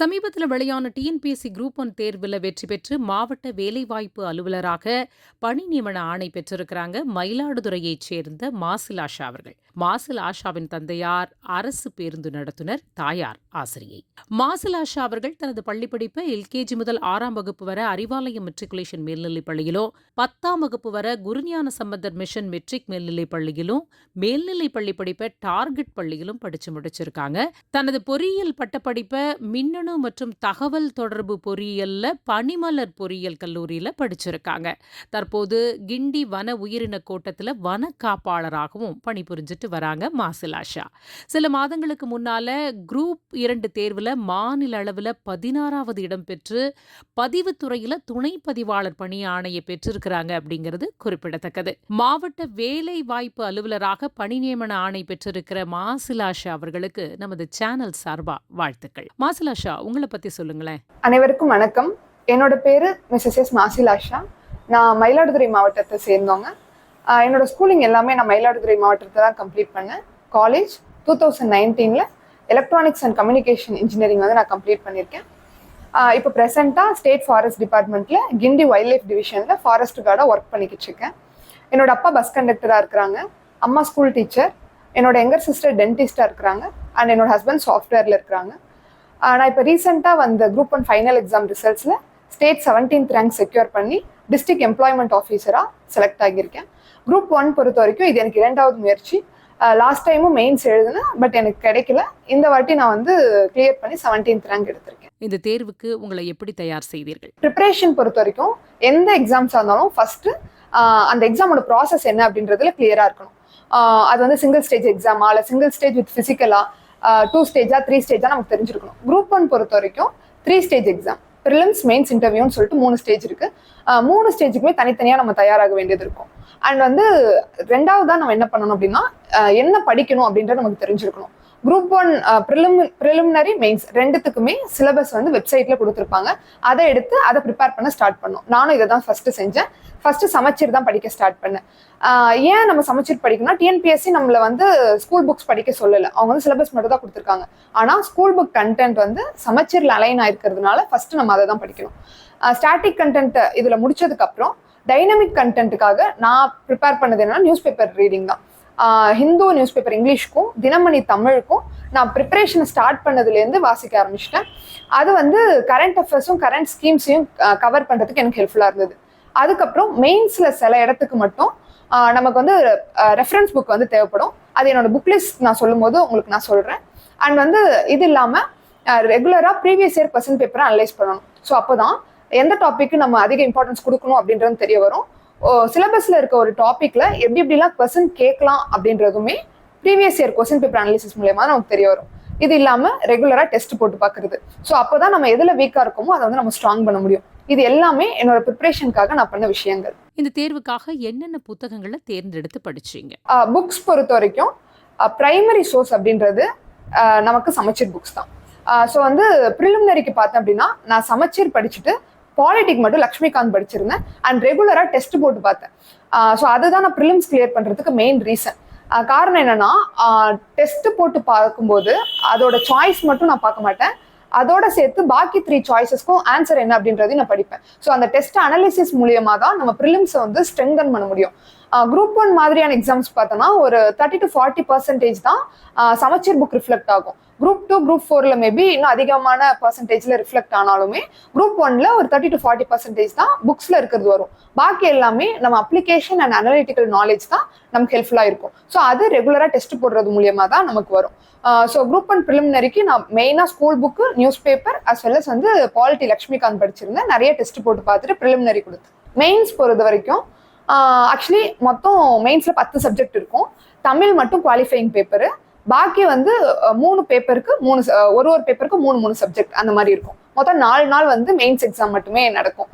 சமீபத்தில் வெளியான TNPSC group one தேர்வில் வெற்றி பெற்று மாவட்ட வேலைவாய்ப்பு அலுவலராக பணி நியமன ஆணை பெற்றிருக்கிறாங்க மயிலாடுதுறையைச் சேர்ந்த மாசில் ஆஷா அவர்கள். மாசில் ஆஷாவின் தந்தையார் அரசு பேருந்து நடத்துனர் தாயார் ஆசிரியை. மாசில் ஆஷா அவர்கள் தனது பள்ளிப்படிப்பை எல்கேஜி முதல் ஆறாம் வகுப்பு வரை அறிவாலயம் மெட்ரிகுலேஷன் மேல்நிலைப் பள்ளியிலும் பத்தாம் வகுப்பு வரை குருஞான சம்பந்தர் மிஷன் மெட்ரிக் மேல்நிலைப் பள்ளியிலும் மேல்நிலைப் பள்ளி படிப்பை டார்கெட் பள்ளியிலும் படிச்சு முடிச்சிருக்காங்க. தனது பொறியியல் பட்டப்படிப்பை மின்னணு மற்றும் தகவல் தொடர்பு பொறியியல்ல பனிமலர் பொறியியல் கல்லூரியில படிச்சிருக்காங்க. தற்போது கிண்டி வன உயிரின கோட்டத்துல வன காப்பாளராகவும் பணிபுரிஞ்சிட்டு வராங்க மாசிலாஷா சில மாதங்களுக்கு முன்னால குரூப் இரண்டு தேர்வுல மாநில அளவுல பதினாறாவது இடம் பெற்று பதிவுத்துறையில் துணை பதிவாளர் பணி ஆணையை பெற்றிருக்கிறாங்க அப்படிங்கிறது குறிப்பிடத்தக்கது. மாவட்ட வேலை வாய்ப்பு அலுவலராக பணி நியமன ஆணை பெற்றிருக்கிற மாசிலாஷா அவர்களுக்கு நமது சேனல் சார்பா வாழ்த்துக்கள். மாசிலாஷா உங்களை பத்தி சொல்லுங்களேன். அனைவருக்கும் வணக்கம். என்னோட பேரு மிஸ்ஸஸ் எஸ் மாசிலாஷா. நான் மயிலாடுதுறை மாவட்டத்தை சேர்ந்தவங்க. என்னோட ஸ்கூலிங் எல்லாமே நான் மயிலாடுதுறை மாவட்டத்தை தான் கம்ப்ளீட் பண்ணேன். காலேஜ் டூ தௌசண்ட் நைன்டீனில் எலக்ட்ரானிக்ஸ் அண்ட் கம்யூனிகேஷன் இன்ஜினியரிங் வந்து நான் கம்ப்ளீட் பண்ணியிருக்கேன். இப்போ ப்ரெசென்ட்டாக ஸ்டேட் ஃபாரஸ்ட் டிபார்ட்மெண்ட்டில் கிண்டி வைல்ட் லைஃப் டிவிஷனில் ஃபாரஸ்ட் கார்டாக ஒர்க் பண்ணிக்கிட்டு இருக்கேன். என்னோட அப்பா பஸ் கண்டக்டராக இருக்கிறாங்க. அம்மா ஸ்கூல் டீச்சர் என்னோட எங்கர் சிஸ்டர் டென்டிஸ்டாக இருக்கிறாங்க. அண்ட் என்னோட ஹஸ்பண்ட் சாஃப்ட்வேரில் இருக்கிறாங்க. நான் இப்போ ரீசெண்டாக வந்த குரூப் ஒன் ஃபைனல் எக்ஸாம் ரிசல்ட்ஸில் ஸ்டேட் செவன்டீன்த் ரேங்க் செக்யூர் பண்ணி டிஸ்ட்ரிக்ட் எம்ப்ளாய்மெண்ட் ஆஃபீஸராக செலக்ட் ஆகியிருக்கேன். குரூப் ஒன் பொறுத்த வரைக்கும் இது எனக்கு இரண்டாவது முயற்சி. லாஸ்ட் டைமும் மெயின்ஸ் எழுதினேன் பட் எனக்கு கிடைக்கல. இந்த வாட்டி நான் வந்து கிளியர் பண்ணி செவன்டீன்த் ரேங்க் எடுத்திருக்கேன். இந்த தேர்வுக்கு உங்களை எப்படி தயார் செய்தீர்கள்? ப்ரிப்பரேஷன் பொறுத்த வரைக்கும் எந்த எக்ஸாம்ஸாக இருந்தாலும் ஃபஸ்ட்டு அந்த எக்ஸாமோட ப்ராசஸ் என்ன அப்படின்றதுல கிளியராக இருக்கணும். அது வந்து சிங்கிள் ஸ்டேஜ் எக்ஸாமா இல்லை சிங்கிள் ஸ்டேஜ் வித் ஃபிசிக்கலா டூ ஸ்டேஜா த்ரீ ஸ்டேஜா நமக்கு தெரிஞ்சிருக்கணும். குரூப் ஒன் பொறுத்த வரைக்கும் three stage exam prelims mains இன்டர்வியூன்னு சொல்லிட்டு மூணு ஸ்டேஜ் இருக்கு. மூணு ஸ்டேஜுக்குமே தனித்தனியாக நம்ம தயாராக வேண்டியது இருக்கும். அண்ட் வந்து ரெண்டாவதா நம்ம என்ன பண்ணணும் அப்படின்னா என்ன படிக்கணும் அப்படின்றது நமக்கு தெரிஞ்சிருக்கணும். Group one prelim preliminary mains ரெண்டுத்துக்குமே சிலபஸ் வந்து வெப்சைட்ல கொடுத்துருப்பாங்க. அதை எடுத்து அதை ப்ரிப்பேர் பண்ண ஸ்டார்ட் பண்ணோம். நானும் இதை தான் ஃபர்ஸ்ட் செஞ்சேன். ஃபர்ஸ்ட் சமச்சீர் தான் படிக்க ஸ்டார்ட் பண்ணேன். ஏன் நம்ம சமச்சீர் படிக்கணும்னா டிஎன்பிஎஸ்சி நம்மள வந்து ஸ்கூல் புக்ஸ் படிக்க சொல்லலை. அவங்க வந்து சிலபஸ் மட்டும் தான் கொடுத்துருக்காங்க. ஆனால் ஸ்கூல் புக் கண்டென்ட் வந்து சமச்சீர்ல அலைன் ஆயிருக்கிறதுனால ஃபர்ஸ்ட் நம்ம அதை தான் படிக்கணும். ஸ்டாட்டிக் கண்டென்ட் இதுல முடிச்சதுக்கு அப்புறம் டைனமிக் கண்டென்ட்டுக்காக நான் ப்ரிப்பேர் பண்ணது என்னன்னா நியூஸ் பேப்பர் ரீடிங் தான். ஹிந்து நியூஸ் பேப்பர் இங்கிலீஷ்க்கும் தினமணி தமிழுக்கும் நான் ப்ரிப்பரேஷன் ஸ்டார்ட் பண்ணதுலேருந்து வாசிக்க ஆரம்பிச்சிட்டேன். அது வந்து கரண்ட் அஃபேர்ஸும் கரண்ட் ஸ்கீம்ஸையும் கவர் பண்ணுறதுக்கு எனக்கு ஹெல்ப்ஃபுல்லாக இருந்தது. அதுக்கப்புறம் மெயின்ஸில் சில இடத்துக்கு மட்டும் நமக்கு வந்து ரெஃபரன்ஸ் புக் வந்து தேவைப்படும். அது என்னோட புக் லிஸ்ட் நான் சொல்லும்போது உங்களுக்கு நான் சொல்கிறேன் அண்ட் வந்து இது இல்லாமல் ரெகுலராக ப்ரீவியஸ் இயர் கொஸ்டின் பேப்பரை அனலைஸ் பண்ணணும். ஸோ அப்போ தான் எந்த டாப்பிக்கு நம்ம அதிக இம்பார்ட்டன்ஸ் கொடுக்கணும் அப்படின்றது தெரிய வரும். சிலபஸ்ல இருக்க ஒரு டாபிக்ல எப்படி எப்படிலாம் கொஸ்டின் கேட்கலாம் அப்படின்றதுமே previous year question paper analysis மூலயமா நமக்கு தெரிய வரும். இது இல்லாம ரெகுலரா டெஸ்ட் போட்டு பார்க்கறது. ஸோ அப்போதான் நம்ம எதுல வீக்கா இருக்கோமோ அதை வந்து நம்ம ஸ்ட்ராங் பண்ண முடியும். இது எல்லாமே என்னோட ப்ரிப்பரேஷனுக்காக நான் பண்ண விஷயங்கள். இந்த தேர்வுக்காக என்னென்ன புத்தகங்களை தேர்ந்தெடுத்து படிச்சீங்க? புக்ஸ் பொறுத்த வரைக்கும் ப்ரைமரி சோர்ஸ் அப்படின்றது நமக்கு சமச்சீர் புக்ஸ் தான். ஸோ வந்து ப்ரிலிமினரிக்கு பார்த்தேன் அப்படின்னா நான் சமச்சீர் படிச்சுட்டு பாலிட்டிக் மட்டும் லக்ஷ்மிகாந்த் படிச்சிருந்தேன். அண்ட் ரெகுலராக டெஸ்ட் போட்டு பார்த்தேன். ஸோ அதுதான் நான் ப்ரிலிம்ஸ் கிளியர் பண்ணுறதுக்கு மெயின் ரீசன் காரணம் என்னன்னா டெஸ்ட் போட்டு பார்க்கும்போது அதோட சாய்ஸ் மட்டும் நான் பார்க்க மாட்டேன். அதோட சேர்த்து பாக்கி த்ரீ சாய்ஸஸ்க்கும் ஆன்சர் என்ன அப்படின்றதையும் நான் படிப்பேன். ஸோ அந்த டெஸ்ட் அனாலிசிஸ் மூலியமாக தான் நம்ம ப்ரிலிம்ஸை வந்து ஸ்ட்ரெங்கன் பண்ண முடியும். குரூப் ஒன் மாதிரியான எக்ஸாம்ஸ் பார்த்தோம்னா ஒரு தேர்ட்டி டு ஃபார்ட்டி பர்சன்டேஜ் தான் சமச்சீர் புக் ரிஃப்ளெக்ட் ஆகும். குரூப் டூ குரூப் ஃபோர்ல மேபி இன்னும் அதிகமான பர்சன்டேஜ்ல ரிஃப்ளெக்ட் ஆனாலுமே குரூப் ஒன்ல ஒரு தேர்ட்டி டு ஃபார்ட்டி பர்சன்டேஜ் தான் புக்ஸ்ல இருக்கிறது வரும். பாக்கி எல்லாமே நம்ம அப்ளிகேஷன் அண்ட் அனலிட்டிக்கல் நாலேஜ் தான் நமக்கு ஹெல்ப்ஃபுல்லா இருக்கும். ஸோ அது ரெகுலரா டெஸ்ட் போடுறது மூலியமா தான் நமக்கு வரும். ஸோ குரூப் ஒன் ப்ரிலிமினரிக்கு நான் மெயினாக school book news paper as well as வந்து பாலிட்டி லக்ஷ்மிகாந்த் படிச்சிருந்தேன். நிறைய டெஸ்ட் போட்டு பார்த்துட்டு ப்ரிலிமினரி கொடுத்து மெயின்ஸ் பொறுத்த வரைக்கும் ஆக்சுவலி மொத்தம் மெயின்ஸில் பத்து சப்ஜெக்ட் இருக்கும். தமிழ் மட்டும் குவாலிஃபைங் பேப்பரு பாக்கி வந்து மூணு பேப்பருக்கு மூணு ஒரு ஒரு பேப்பருக்கு மூணு மூணு சப்ஜெக்ட் அந்த மாதிரி இருக்கும். மொத்தம் நாலு நாள் வந்து மெயின்ஸ் எக்ஸாம் மட்டுமே நடக்கும்.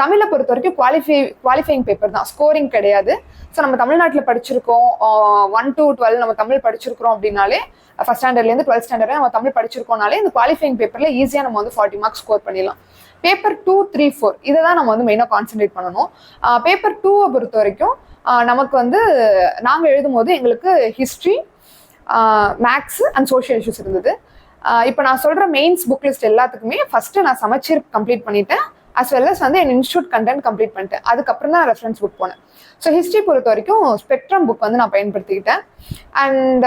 தமிழை பொறுத்த வரைக்கும் குவாலிஃபை குவாலிஃபைங் பேப்பர் தான். ஸ்கோரிங் கிடையாது. ஸோ நம்ம தமிழ்நாட்டில் படிச்சிருக்கோம். ஒன் டு டுவெல் நம்ம தமிழ் படிச்சிருக்கிறோம் அப்படின்னாலே ஃபஸ்ட் ஸ்டாண்டர்ட்லேருந்து டுவெல்த் ஸ்டாண்டர்ட் நம்ம தமிழ் படிச்சிருக்கோம்னாலே இந்த குவாலிஃபைங் பேப்பரில் ஈஸியாக நம்ம வந்து ஃபார்ட்டி மார்க்ஸ் ஸ்கோர் பண்ணிடலாம். பேப்பர் டூ த்ரீ ஃபோர் இதை தான் நம்ம வந்து மெயினாக கான்சென்ட்ரேட் பண்ணணும். பேப்பர் டூவை பொறுத்த வரைக்கும் நமக்கு வந்து நாங்கள் எழுதும் போது எங்களுக்கு history maths and social issues இருந்தது. இப்போ நான் சொல்கிற மெயின்ஸ் புக் லிஸ்ட் எல்லாத்துக்குமே ஃபஸ்ட்டு நான் சமச்சீர் கம்ப்ளீட் பண்ணிட்டேன். அஸ் வெல் அஸ் வந்து என் இன்ஸ்டியூட் கண்டென்ட் கம்ப்ளீட் பண்ணிட்டேன். அதுக்கப்புறம் தான் ரெஃபரன்ஸ் புக் போனேன். ஸோ ஹிஸ்ட்ரி பொறுத்த வரைக்கும் ஸ்பெக்ட்ரம் புக் வந்து நான் பயன்படுத்திக்கிட்டேன். அண்ட்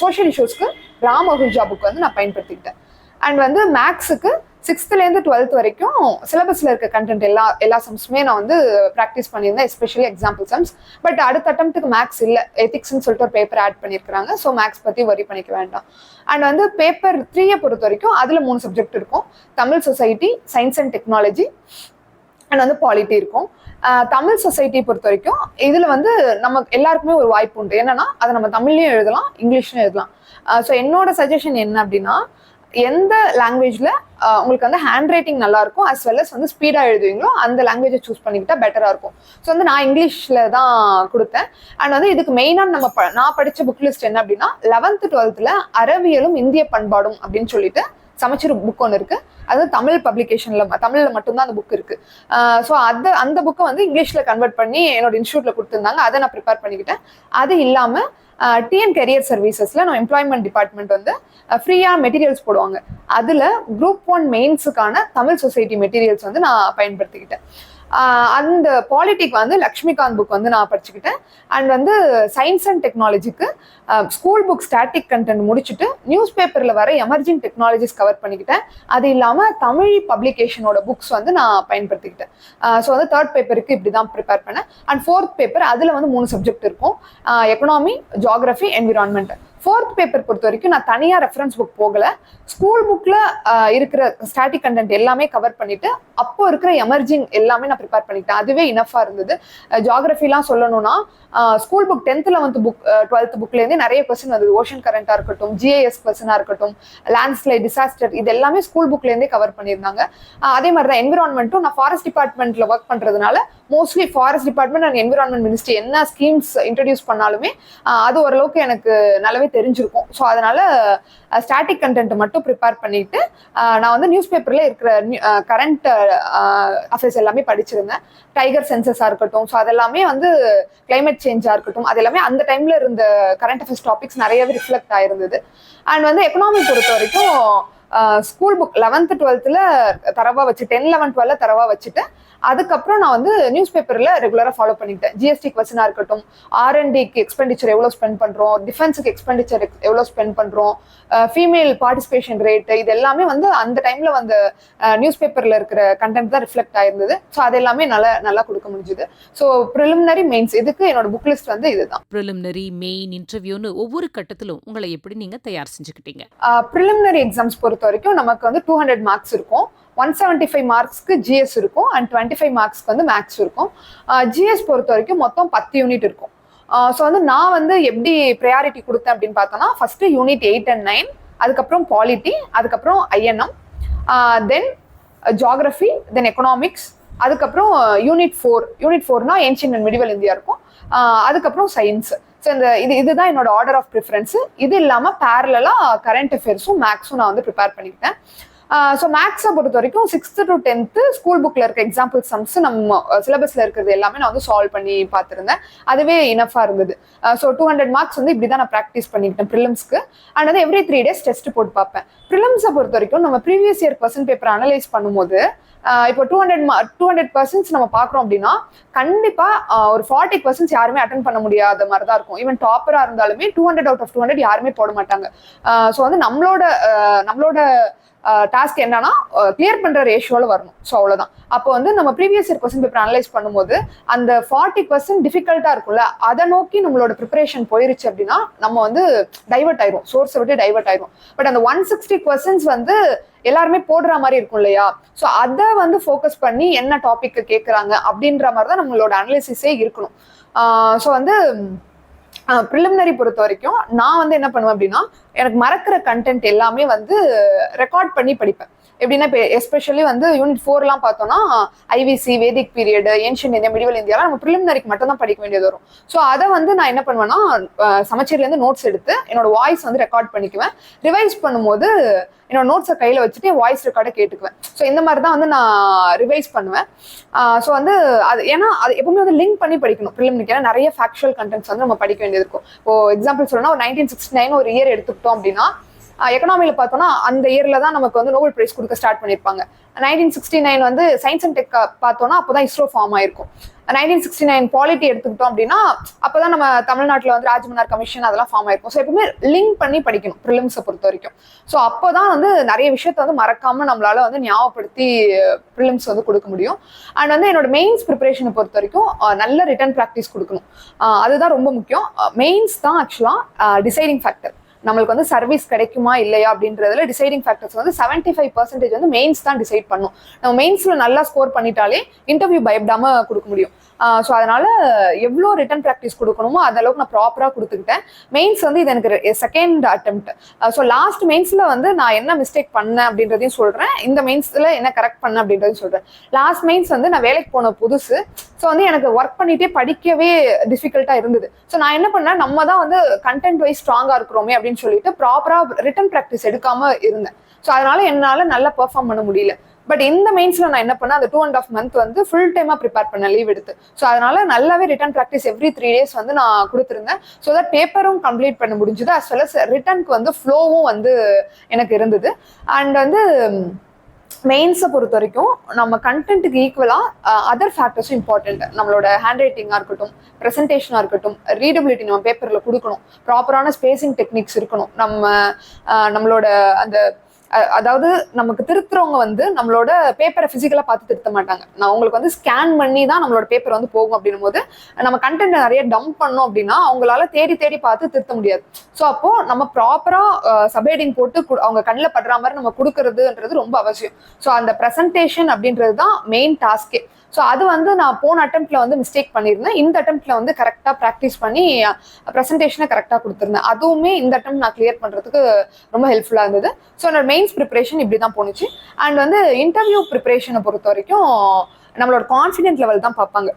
சோஷியல் இஷ்யூஸ்க்கு ராமகுஜா புக் வந்து நான் பயன்படுத்திக்கிட்டேன். அண்ட் வந்து மேக்ஸுக்கு சிக்ஸ்த்துலேருந்து டுவெல்த் வரைக்கும் சிலபஸில் இருக்க கண்டென்ட் எல்லா எல்லா சம்ஸுமே நான் வந்து ப்ராக்டிஸ் பண்ணியிருந்தேன் எஸ்பெஷலி எக்ஸாம்பிள் சம்ஸ் பட் அடுத்த அட்டம்ப்ட்டுக்கு மேக்ஸ் இல்லை எத்திக்ஸ்னு சொல்லிட்டு ஒரு பேப்பர் ஆட் பண்ணியிருக்காங்க ஸோ மேக்ஸ் பற்றி வரி பண்ணிக்க வேண்டாம். அண்ட் வந்து பேப்பர் த்ரீயை பொறுத்த வரைக்கும் அதில் மூணு சப்ஜெக்ட் இருக்கும். Tamil society science and technology and வந்து பாலிட்டி இருக்கும். தமிழ் சொசைட்டி பொறுத்த வரைக்கும் இதில் வந்து நம்ம எல்லாருக்குமே ஒரு வாய்ப்பு உண்டு. என்னன்னா அதை நம்ம தமிழ்லையும் எழுதலாம் இங்கிலீஷ்லையும் எழுதலாம். ஸோ என்னோட சஜஷன் என்ன அப்படின்னா எந்த லாங்குவேஜில் உங்களுக்கு வந்து ஹேண்ட் ரைட்டிங் நல்லா இருக்கும் அஸ் வெல் அஸ் வந்து ஸ்பீடாக எழுதுவீங்களோ அந்த லாங்குவேஜை சூஸ் பண்ணிக்கிட்டா பெட்டராக இருக்கும். ஸோ வந்து நான் இங்கிலீஷில் தான் கொடுத்தேன். அண்ட் வந்து இதுக்கு மெயினாக நம்ம ப- நான் படித்த புக் லிஸ்ட் என்ன அப்படின்னா லெவன்த்து டுவெல்த்தில் அறிவியலும் இந்திய பண்பாடும் அப்படின்னு சொல்லிட்டு சமைச்சர் புக் ஒன்று இருக்கு. அது தமிழ் பப்ளிகேஷன்ல தமிழ்ல மட்டும்தான் அந்த புக் இருக்கு. ஸோ அந்த அந்த புக்கை வந்து இங்கிலீஷ்ல கன்வெர்ட் பண்ணி என்னோட இன்ஸ்டியூட்ல கொடுத்துருந்தாங்க. அதை நான் ப்ரிப்பேர் பண்ணிக்கிட்டேன். அது இல்லாமல் டிஎன் கெரியர் சர்வீசஸ்ல நம்ம எம்ப்ளாய்மெண்ட் டிபார்ட்மெண்ட் வந்து ஃப்ரீயாக மெட்டீரியல்ஸ் போடுவாங்க. அதுல குரூப் ஒன் மெயின்ஸுக்கான தமிழ் சொசைட்டி மெட்டீரியல்ஸ் வந்து நான் பயன்படுத்திக்கிட்டேன். அந்த பாலிட்டிக் வந்து லக்ஷ்மிகாந்த் புக் வந்து நான் படிச்சுக்கிட்டேன். அண்ட் வந்து சயின்ஸ் அண்ட் டெக்னாலஜிக்கு ஸ்கூல் புக் ஸ்டாட்டிக் கண்டென்ட் முடிச்சுட்டு நியூஸ் பேப்பரில் வர எமர்ஜிங் டெக்னாலஜிஸ் கவர் பண்ணிக்கிட்டேன். அது இல்லாமல் தமிழ் பப்ளிகேஷனோட புக்ஸ் வந்து நான் பயன்படுத்திக்கிட்டேன். ஸோ வந்து தேர்ட் பேப்பருக்கு இப்படி தான் ப்ரிப்பேர் பண்ணேன். அண்ட் ஃபோர்த் பேப்பர் அதில் வந்து மூணு சப்ஜெக்ட் இருக்கும். Economy geography environment fourth paper பொறுத்த வரைக்கும் நான் தனியாக ரெஃபரன்ஸ் புக் போகல. ஸ்கூல் புக்கில் இருக்கிற ஸ்டாட்டிக் கண்டென்ட் எல்லாமே கவர் பண்ணிவிட்டு அப்போ இருக்கிற எமர்ஜிங் எல்லாமே நான் ப்ரிப்பேர் பண்ணிட்டேன் அதுவே இனஃபாக இருந்தது. ஜியாகிரஃபிலாம் சொல்லணும்னா school book tenth eleventh book twelfth புக்லேருந்தே நிறைய கொஸ்டின் வந்தது ஓஷன் கரண்ட்டாக இருக்கட்டும் ஜிஐஎஸ் கொஸ்டினாக இருக்கட்டும் லேண்ட்ஸ்லைட் டிசாஸ்டர் இது எல்லாமே ஸ்கூல் புக்லேருந்தே கவர் பண்ணியிருந்தாங்க. அதே மாதிரி தான் என்விரான்மெண்ட்டும் நான் ஃபாரஸ்ட் டிபார்ட்மெண்ட்டில் ஒர்க் பண்ணுறதுனால mostly forest department and environment ministry என்ன ஸ்கீம்ஸ் இன்ட்ரடியூஸ் பண்ணாலுமே அது ஓரளவுக்கு எனக்கு நல்லாவே தெரிஞ்சிருக்கும். ஸோ அதனால ஸ்டாட்டிக் கண்டென்ட் மட்டும் ப்ரிப்பேர் பண்ணிட்டு நான் வந்து நியூஸ் பேப்பரில் இருக்கிற கரண்ட் அஃபேர்ஸ் எல்லாமே படிச்சிருந்தேன். டைகர் சென்சஸாக இருக்கட்டும். ஸோ அதெல்லாமே வந்து கிளைமேட் சேஞ்சாக இருக்கட்டும். அது எல்லாமே அந்த டைமில் இருந்த கரண்ட் அஃபேர்ஸ் டாபிக்ஸ் நிறையவே ரிஃப்ளெக்ட் ஆயிருந்தது. அண்ட் வந்து எக்கனாமி பொறுத்த வரைக்கும் ஸ்கூல் புக் லெவன்த்து டுவெல்த்தில் தரவாக வச்சு டென் லெவன் டுவெல்ல தரவாக வச்சுட்டு அதுக்கப்புறம் நான் வந்து நியூஸ் பேப்பரில் ரெகுலராக ஃபாலோ பண்ணிக்கிட்டேன். ஜிஎஸ்டி கொஸ்டினாக இருக்கட்டும் ஆர்என்டிக்கு எக்ஸ்பெண்டிச்சர் எவ்வளோ ஸ்பெண்ட் பண்ணுறோம் டிஃபென்ஸுக்கு எக்ஸ்பெண்டிச்சர் எவ்வளோ ஸ்பெண்ட் பண்ணுறோம் ஃபீமேல் பார்ட்டிசிபேஷன் ரேட் இது எல்லாமே வந்து அந்த டைமில் வந்த நியூஸ் பேப்பரில் இருக்கிற கண்டென்ட் தான் ரிஃப்ளெக்ட் ஆயிருந்தது. ஸோ அது எல்லாமே நல்லா நல்லா கொடுக்க முடிஞ்சுது. ஸோ ப்ரிலிமினரி மெயின்ஸ் இதுக்கு என்னோட புக் லிஸ்ட் வந்து இதுதான். ப்ரிலிமினரி மெயின் இன்டர்வியூன்னு ஒவ்வொரு கட்டத்திலும் உங்களை எப்படி நீங்க தயார் செஞ்சுக்கிட்டீங்க? ப்ரிலிமினரி எக்ஸாம்ஸ் பொறுத்த வரைக்கும் நமக்கு வந்து டூ ஹண்ட்ரட் மார்க்ஸ் இருக்கும். ஒன் செவன்ட்டி ஃபைவ் மார்க்ஸ்க்கு ஜிஎஸ் இருக்கும் அண்ட் டுவெண்ட்டி ஃபைவ் மார்க்ஸ்க்கு வந்து மேக்ஸ் இருக்கும். ஜிஎஸ் பொறுத்த வரைக்கும் மொத்தம் பத்து யூனிட் இருக்கும். ஸோ வந்து நான் வந்து எப்படி ப்ரையாரிட்டி கொடுத்தேன் அப்படின்னு பார்த்தோன்னா first unit eight and nine அதுக்கப்புறம் பாலிட்டி அதுக்கப்புறம் INM then geography then economics அதுக்கப்புறம் யூனிட் ஃபோர் யூனிட் ஃபோர்னா ஏன்ஷியன் அண்ட் மிடிவல் இந்தியா இருக்கும். அதுக்கப்புறம் சயின்ஸ் ஸோ இந்த இது இதுதான் என்னோட ஆர்டர் ஆஃப் ப்ரிஃபரன்ஸு இது இல்லாமல் பேரலாக கரண்ட் அஃபேர்ஸும் மேக்ஸும் நான் வந்து ப்ரிப்பேர் பண்ணிக்கிட்டேன். ஸோ மேக்ஸை பொறுத்த வரைக்கும் சிக்ஸ்த்து டு டென்த்து ஸ்கூல் புக்கில் இருக்க எக்ஸாம்பிள் சம்ஸ் நம்ம சிலபஸில் இருக்கிறது எல்லாமே நான் வந்து சால்வ் பண்ணி பார்த்துருந்தேன். அதுவே இனஃபாக இருந்தது. ஸோ டூ ஹண்ட்ரட் மார்க்ஸ் வந்து இப்படி தான் நான் ப்ராக்டிஸ் பண்ணிக்கிட்டேன் ப்ரிலிம்ஸ்க்கு அண்ட் வந்து எவ்ரி த்ரீ டேஸ் டெஸ்ட் போட்டு பார்ப்பேன். ப்ரிலிம்ஸை பொறுத்த வரைக்கும் நம்ம previous year question paper analyse பண்ணும்போது இப்போ two hundred two hundred percents நம்ம பார்க்குறோம் அப்படின்னா கண்டிப்பாக ஒரு ஃபார்ட்டி பர்சன்ஸ் யாருமே அட்டன் பண்ண முடியாத மாதிரி தான் இருக்கும் ஈவன் டாப்பராக இருந்தாலுமே two hundred out of two hundred யாருமே போட மாட்டாங்க. ஸோ வந்து நம்மளோட நம்மளோட டாஸ்க் என்னன்னா கிளியர் பண்ற ரேஷியோல வரணும். ஸோ அவ்வளவுதான். அப்போ வந்து நம்ம previous year question paper analyse பண்ணும்போது அந்த ஃபார்ட்டி பர்சன்ட் டிஃபிகல்ட்டா இருக்கும்ல அதை நோக்கி நம்மளோட ப்ரிப்பரேஷன் போயிருச்சு அப்படின்னா நம்ம வந்து டைவர்ட் ஆயிரும் சோர்ஸை விட்டு டைவர்ட் ஆயிரும் பட் அந்த ஒன் சிக்ஸ்டி கொஸ்டின்ஸ் வந்து எல்லாருமே போடுற மாதிரி இருக்கும் இல்லையா? ஸோ அதை வந்து ஃபோக்கஸ் பண்ணி என்ன டாபிக் கேட்குறாங்க அப்படின்ற மாதிரி தான் நம்மளோட அனலிசிஸே இருக்கணும். ஸோ வந்து ப்ரிலிமினரி பொறுத்த வரைக்கும் நான் வந்து என்ன பண்ணுவேன் அப்படின்னா எனக்கு மறக்கிற கண்டென்ட் எல்லாமே வந்து ரெக்கார்ட் பண்ணி படிப்பேன். எப்படின்னா இப்போ எஸ்பெஷலி வந்து யூனிட் ஃபோர்லாம் பார்த்தோம்னா IVC Vedic period ancient India medieval இந்தியாலாம் நம்ம ப்ரிலிமினரிக்கு மட்டும் தான் படிக்க வேண்டியது வரும். ஸோ அதை வந்து நான் என்ன பண்ணுவேன்னா சமச்சீர்லேருந்து நோட்ஸ் எடுத்து என்னோட வாய்ஸ் வந்து ரெக்கார்ட் பண்ணிக்குவேன். ரிவைஸ் பண்ணும்போது என்னோட நோட்ஸை கையில் வச்சுட்டு வாய்ஸ் ரெக்கார்டை கேட்டுக்குவேன். ஸோ இந்த மாதிரி தான் வந்து நான் ரிவைஸ் பண்ணுவேன். ஸோ வந்து அது ஏன்னா அது எப்பவுமே வந்து லிங்க் பண்ணி படிக்கணும். ப்ரிலிமினிக்கு ஏன்னா நிறைய ஃபேக்சுவல் கண்டென்ட்ஸ் வந்து நம்ம படிக்க வேண்டியது இருக்கும். இப்போ எக்ஸாம்பிள் சொல்லணும்னா ஒரு நைன்டீன் சிக்ஸ்டி நைன் ஒரு இயர் எடுத்துக்கிட்டோம் அப்படின்னா எக்கனாமியில் பார்த்தோம்னா அந்த இயரில் தான் நமக்கு வந்து நோபல் பிரைஸ் கொடுக்க ஸ்டார்ட் பண்ணியிருப்பாங்க நைன்டீன் சிக்ஸ்டி நைன் வந்து சயின்ஸ் அண்ட் டெக் பார்த்தோம்னா அப்போ தான் இஸ்ரோ ஃபார்ம் ஆயிருக்கும். நைன்டீன் சிக்ஸ்டி நைன் பாலிட்டி எடுத்துக்கிட்டோம் அப்படின்னா அப்போ தான் நம்ம தமிழ்நாட்டில் வந்து ராஜ்மன்னார் கமிஷன் அதெல்லாம் ஃபார்ம் ஆயிருக்கும். ஸோ எப்பவுமே லிங்க் பண்ணி படிக்கணும் ப்ரிலிம்ஸை பொறுத்த வரைக்கும். ஸோ அப்போ தான் வந்து நிறைய விஷயத்த வந்து மறக்காமல் நம்மளால வந்து ஞாபகப்படுத்தி ப்ரிலிம்ஸ் வந்து கொடுக்க முடியும். அண்ட் வந்து என்னோட மெயின்ஸ் ப்ரிப்பரேஷனை பொறுத்த வரைக்கும் நல்ல ரிட்டர்ன் ப்ராக்டிஸ் கொடுக்கணும். அதுதான் ரொம்ப முக்கியம். மெயின்ஸ் தான் ஆக்சுவலாக டிசைடிங் ஃபேக்டர் நம்மளுக்கு வந்து சர்வீஸ் கிடைக்குமா இல்லையா அப்படின்றதுல டிசைடிங் ஃபேக்டர்ஸ் வந்து செவன்டி ஃபைவ் பர்சன்டேஜ் வந்து மெயின்ஸ் தான் டிசைட் பண்ணும். நம்ம மெயின்ஸில் நல்லா ஸ்கோர் பண்ணிட்டாலே இன்டர்வியூ பயப்படாம கொடுக்க முடியும். ஸோ அதனால எவ்வளோ ரிட்டன் ப்ராக்டிஸ் கொடுக்கணுமோ அந்த அளவுக்கு நான் ப்ராப்பராக கொடுத்துக்கிட்டேன். மெயின்ஸ் வந்து இது எனக்கு செகண்ட் அட்டம்ப்ட் ஸோ லாஸ்ட் மெயின்ஸில் வந்து நான் என்ன மிஸ்டேக் பண்ணேன் அப்படின்றதையும் சொல்கிறேன் இந்த மெயின்ஸில் என்ன கரெக்ட் பண்ணேன் அப்படின்றதையும் சொல்கிறேன் லாஸ்ட் மெயின்ஸ் வந்து நான் வேலைக்கு போன புதுசு. ஸோ வந்து எனக்கு ஒர்க் பண்ணிகிட்டே படிக்கவே டிஃபிகல்ட்டாக இருந்தது. ஸோ நான் என்ன பண்ணேன் நம்ம தான் வந்து கண்டென்ட் வைஸ் ஸ்ட்ராங்காக இருக்கிறோமே அப்படின்னு சொல்லிட்டு ப்ராப்பரா ரிட்டன் ப்ராக்டிஸ் எடுக்காம இருந்தேன். ஸோ அதனால என்னால நல்லா பெர்ஃபார்ம் பண்ண முடியல. பட் இந்த மெயின்ஸ்ல நான் என்ன பண்ணேன்? அந்த டூ அண்ட் ஆஃப் மந்த் வந்து ஃபுல் டைமா ப்ரிப்பேர் பண்ண லீவ் எடுத்து. ஸோ அதனால நல்லாவே written practice every three days வந்து நான் கொடுத்துருந்தேன். ஸோ தட் பேப்பரும் கம்ப்ளீட் பண்ண முடிஞ்சது. அஸ் வெல் அஸ் ரிட்டர்னுக்கு வந்து ஃப்ளோவும் வந்து எனக்கு இருந்தது. அண்ட் வந்து மெயின்ஸை பொறுத்த வரைக்கும் நம்ம கண்டென்ட்டுக்கு ஈக்குவலாக அதர் ஃபேக்டர்ஸும் இம்பார்ட்டண்ட் நம்மளோட ஹேண்ட் ரைட்டிங்காக இருக்கட்டும் ப்ரெசன்டேஷனாக இருக்கட்டும் ரீடபிலிட்டி நம்ம பேப்பரில் கொடுக்கணும். ப்ராப்பரான ஸ்பேசிங் டெக்னிக்ஸ் இருக்கணும். நம்ம நம்மளோட அந்த அதாவது நமக்கு திருத்துறவங்க வந்து நம்மளோட பேப்பரை ஃபிசிக்கலாக பார்த்து திருத்த மாட்டாங்க. நான் உங்களுக்கு வந்து ஸ்கேன் பண்ணி தான் நம்மளோட பேப்பர் வந்து போகும் அப்படின்னும் போது நம்ம கண்டென்ட் நிறைய டம்ப் பண்ணோம் அப்படின்னா அவங்களால தேடி தேடி பார்த்து திருத்த முடியாது. ஸோ அப்போ நம்ம ப்ராப்பராக சபேடிங் போட்டு கு- அவங்க கண்ணில் படுற மாதிரி நம்ம கொடுக்கறதுன்றது ரொம்ப அவசியம். ஸோ அந்த ப்ரெசன்டேஷன் அப்படின்றது தான் மெயின் டாஸ்கே ஸோ அது வந்து நான் போன அட்டம்ப்ட்ல வந்து மிஸ்டேக் பண்ணியிருந்தேன். இந்த அட்டம்ப்ட்ல வந்து கரெக்டாக ப்ராக்டிஸ் பண்ணி ப்ரெசன்டேஷனை கரெக்டாக கொடுத்துருந்தேன். அதுவுமே இந்த அட்டம் நான் கிளியர் பண்ணுறதுக்கு ரொம்ப ஹெல்ப்ஃபுல்லாக இருந்தது. ஸோ என்னோட மெயின்ஸ் ப்ரிப்பரேஷன் இப்படி தான் போணுச்சு. அண்ட் வந்து இன்டர்வியூ ப்ரிப்பரேஷனை பொறுத்த வரைக்கும் நம்மளோட கான்ஃபிடென்ட் லெவல் தான் பார்ப்பாங்க.